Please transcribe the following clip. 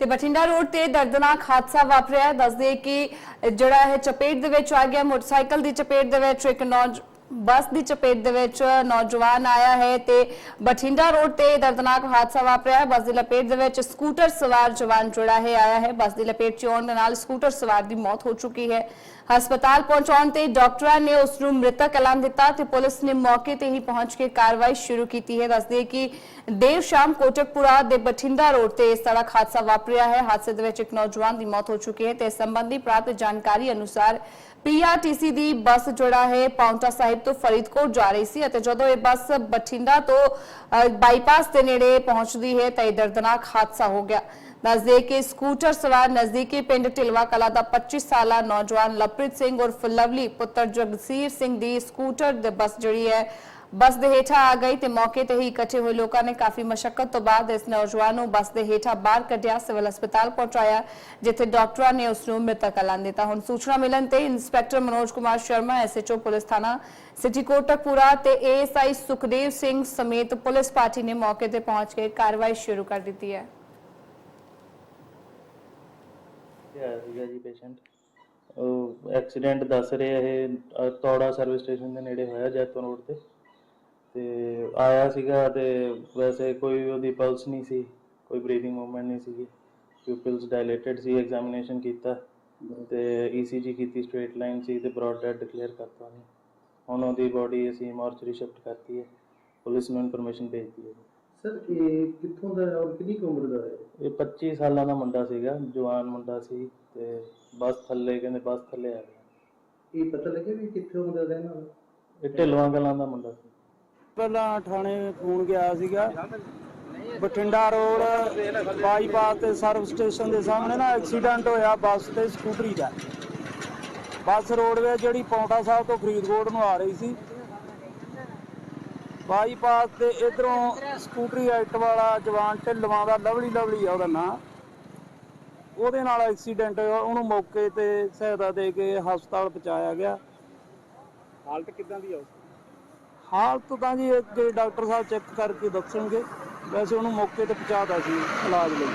ਤੇ ਬਠਿੰਡਾ ਰੋਡ ਤੇ ਦਰਦਨਾਕ ਹਾਦਸਾ ਵਾਪਰਿਆ ਦੱਸਦੇ ਕਿ ਜਿਹੜਾ ਹੈ ਚਪੇਟ ਦੇ ਵਿੱਚ ਆ ਗਿਆ, ਮੋਟਰਸਾਈਕਲ ਦੀ ਚਪੇਟ ਦੇ ਵਿੱਚ ਇੱਕ ਨੌਜ ਬੱਸ ਦੀ ਚਪੇਟ ਦੇ ਵਿੱਚ ਨੌਜਵਾਨ ਆਇਆ ਹੈ ਤੇ ਬਠਿੰਡਾ ਰੋਡ ਤੇ ਦਰਦਨਾਕ ਹਾਦਸਾ ਵਾਪਰਿਆ ਹੈ। ਬੱਸ ਦੀ ਲਪੇਟ ਦੇ ਵਿੱਚ ਸਕੂਟਰ ਸਵਾਰ ਜਵਾਨ ਜਿਹੜਾ ਹੈ, ਆਇਆ ਹੈ। ਬੱਸ ਦੀ ਲਪੇਟ 'ਚ ਆਉਣ ਦੇ ਨਾਲ ਸਕੂਟਰ ਸਵਾਰ ਦੀ ਮੌਤ ਹੋ ਚੁੱਕੀ ਹੈ। ਹਸਪਤਾਲ ਪਹੁੰਚਾਉਣ ਤੇ ਡਾਕਟਰਾਂ ਨੇ ਉਸ ਨੂੰ ਮ੍ਰਿਤਕ ਐਲਾਨ ਦਿੱਤਾ ਤੇ ਪੁਲਿਸ ਨੇ ਮੌਕੇ ਤੇ ਹੀ ਪਹੁੰਚ ਕੇ ਕਾਰਵਾਈ ਸ਼ੁਰੂ ਕੀਤੀ ਹੈ। ਦੱਸਦੇ ਕਿ ਦੇਰ ਸ਼ਾਮ ਕੋਟਕਪੁਰਾ ਦੇ ਬਠਿੰਡਾ ਰੋਡ ਤੇ ਸੜਕ ਹਾਦਸਾ ਵਾਪਰਿਆ ਹੈ। ਹਾਦਸੇ ਦੇ ਵਿੱਚ ਇੱਕ ਨੌਜਵਾਨ ਦੀ ਮੌਤ ਹੋ ਚੁੱਕੀ ਹੈ ਤੇ ਇਸ ਸੰਬੰਧੀ ਪ੍ਰਾਪਤ ਜਾਣਕਾਰੀ ਅਨੁਸਾਰ ਪੀਆਰਟੀਸੀ ਦੀ ਬੱਸ ਜੁੜਾ ਹੈ। ਪਾਉਂਟਾ ਸਾਹਿਬ ਤੋਂ ਫਰੀਦਕੋਟ ਜਾ ਰਹੀ ਸੀ ਅਤੇ ਜਦੋਂ ਇਹ ਬੱਸ ਬਠਿੰਡਾ ਤੋਂ ਬਾਈਪਾਸ ਦੇ ਨੇੜੇ ਪਹੁੰਚਦੀ ਹੈ ਤਾਂ ਇਹ ਦਰਦਨਾਕ ਹਾਦਸਾ ਹੋ ਗਿਆ। ਦੱਸਦੇ ਕਿ ਸਕੂਟਰ ਸਵਾਰ ਨਜ਼ਦੀਕੀ ਪਿੰਡ ਢਿਲਵਾ ਕਲਾ ਦਾ 25 ਸਾਲਾ ਨੌਜਵਾਨ ਲਵਪ੍ਰੀਤ ਸਿੰਘ ਉਰਫ ਲਵਲੀ ਪੁੱਤਰ ਜਗਸੀਰ ਸਿੰਘ ਦੀ ਸਕੂਟਰ ਦੇ ਬੱਸ ਜਿਹੜੀ ਹੈ ਬੱਸ ਦੇ ਹੇਠਾਂ ਆ ਗਈ ਤੇ ਮੌਕੇ ਤੇ ਹੀ ਇਕੱਠੇ ਹੋਏ ਲੋਕਾਂ ਨੇ ਕਾਫੀ ਮਸ਼ੱਕਤ ਤੋਂ ਬਾਅਦ ਇਸ ਨੌਜਵਾਨ ਨੂੰ ਬੱਸ ਦੇ ਹੇਠਾਂ ਬਾਹਰ ਕੱਢਿਆ ਸਿਵਲ ਹਸਪਤਾਲ ਪਹੁੰਚਾਇਆ ਜਿੱਥੇ ਡਾਕਟਰਾਂ ਨੇ ਉਸ ਨੂੰ ਮ੍ਰਿਤਕ ਐਲਾਨ ਦਿੱਤਾ। ਹੁਣ ਸੂਚਨਾ ਮਿਲਣ ਤੇ inspector Manoj Kumar Sharma SHO police ਥਾਣਾ ਸਿਟੀ ਕੋਟਕਪੂਰਾ ਤੇ ਏਐਸਆਈ ਸੁਖਦੇਵ ਸਿੰਘ ਸਮੇਤ ਪੁਲਿਸ ਪਾਰਟੀ ਨੇ ਮੌਕੇ ਤੇ ਪਹੁੰਚ ਕੇ ਕਾਰਵਾਈ ਸ਼ੁਰੂ ਕਰ ਦਿੱਤੀ ਹੈ। ਆਇਆ ਸੀਗਾ ਜੀ ਪੇਸ਼ੈਂਟ ਉਹ ਐਕਸੀਡੈਂਟ ਦੱਸ ਰਹੇ ਇਹ ਅ, ਤੌੜਾ ਸਰਵਿਸ ਸਟੇਸ਼ਨ ਦੇ ਨੇੜੇ ਹੋਇਆ ਜੈਤੋਂ ਰੋਡ ਤੇ? ਤੇ ਆਇਆ ਸੀਗਾ ਤੇ ਵੈਸੇ ਕੋਈ ਉਹਦੀ ਪਲਸ ਨਹੀਂ ਸੀ ਕੋਈ ਬਰੀਥਿੰਗ ਮੂਵਮੈਂਟ ਨਹੀਂ ਸੀਗੀ ਪਿਊਪਲਸ ਡਾਇਲੇਟਡ ਸੀ ਐਗਜ਼ਾਮੀਨੇਸ਼ਨ ਕੀਤਾ ਤੇ ਈਸੀਜੀ ਕੀਤੀ ਸਟ੍ਰੇਟ ਲਾਈਨ ਸੀ ਤੇ ਬ੍ਰੌਡ ਡੈਡ ਡਿਕਲੇਅਰ ਕਰਤਾ ਉਹਨੇ। ਹੁਣ ਉਹਦੀ ਬੋਡੀ ਅਸੀਂ ਮੋਰਚਰੀ ਸ਼ਿਫਟ ਕਰਤੀ ਹੈ ਪੁਲਿਸ ਨੂੰ ਇਨਫੋਰਮੇਸ਼ਨ ਭੇਜਤੀ ਹੈ। ਸਰ ਇਹ ਕਿੱਥੋਂ ਦਾ ਹੈ ਔਰ ਕਿੰਨੀ ਉਮਰ ਦਾ ਹੈ? ਇਹ 25 ਸਾਲਾਂ ਦਾ ਮੁੰਡਾ ਸੀਗਾ ਜਵਾਨ ਮੁੰਡਾ ਸੀ ਤੇ ਬੱਸ ਥੱਲੇ ਕਹਿੰਦੇ ਬੱਸ ਥੱਲੇ ਆ ਗਿਆ। ਇਹ ਪਤਾ ਲੱਗਿਆ ਵੀ ਕਿੱਥੋਂ ਦਾ ਰਹਿਣ ਇਹ ਢਿਲਵਾਂ ਕਲਾਂ ਦਾ ਮੁੰਡਾ ਸੀ। ਪਹਿਲਾਂ ਥਾਣੇ ਫੋਨ ਗਿਆ ਸੀਗਾ। ਬਠਿੰਡਾ ਰੋਡ ਬਾਈਪਾਸ ਤੇ ਸਰਵ ਸਟੇਸ਼ਨ ਦੇ ਸਾਹਮਣੇ ਨਾ ਐਕਸੀਡੈਂਟ ਹੋਇਆ ਬੱਸ ਤੇ ਸਕੂਟਰੀ ਦਾ। ਬੱਸ ਰੋਡਵੇ ਜਿਹੜੀ ਪੌਂਟਾ ਸਾਹਿਬ ਤੋਂ ਫਰੀਦਕੋਟ ਨੂੰ ਆ ਰਹੀ ਸੀ। ਬਾਈਪਾਸ ਤੇ ਇਧਰੋਂ ਸਕੂਟਰੀ ਐਕਟ ਵਾਲਾ ਜਵਾਨ ਢਿੱਲਵਾਂ ਦਾ ਲਵਲੀ ਲਵਲੀ ਆ ਉਹਦਾ ਨਾਂ। ਉਹਦੇ ਨਾਲ ਐਕਸੀਡੈਂਟ ਹੋਇਆ, ਉਹਨੂੰ ਮੌਕੇ ਤੇ ਸਹਾਇਤਾ ਦੇ ਕੇ ਹਸਪਤਾਲ ਪਹੁੰਚਾਇਆ ਗਿਆ। ਹਾਲਤ ਕਿਦਾਂ ਦੀ ਆ ਹਾਲਤ ਤਾਂ ਜੀ ਅੱਗੇ ਡਾਕਟਰ ਸਾਹਿਬ ਚੈੱਕ ਕਰਕੇ ਦੱਸਣਗੇ। ਵੈਸੇ ਉਹਨੂੰ ਮੌਕੇ ਤੇ ਪਹੁੰਚਾਤਾ ਸੀ, ਇਲਾਜ ਲਈ।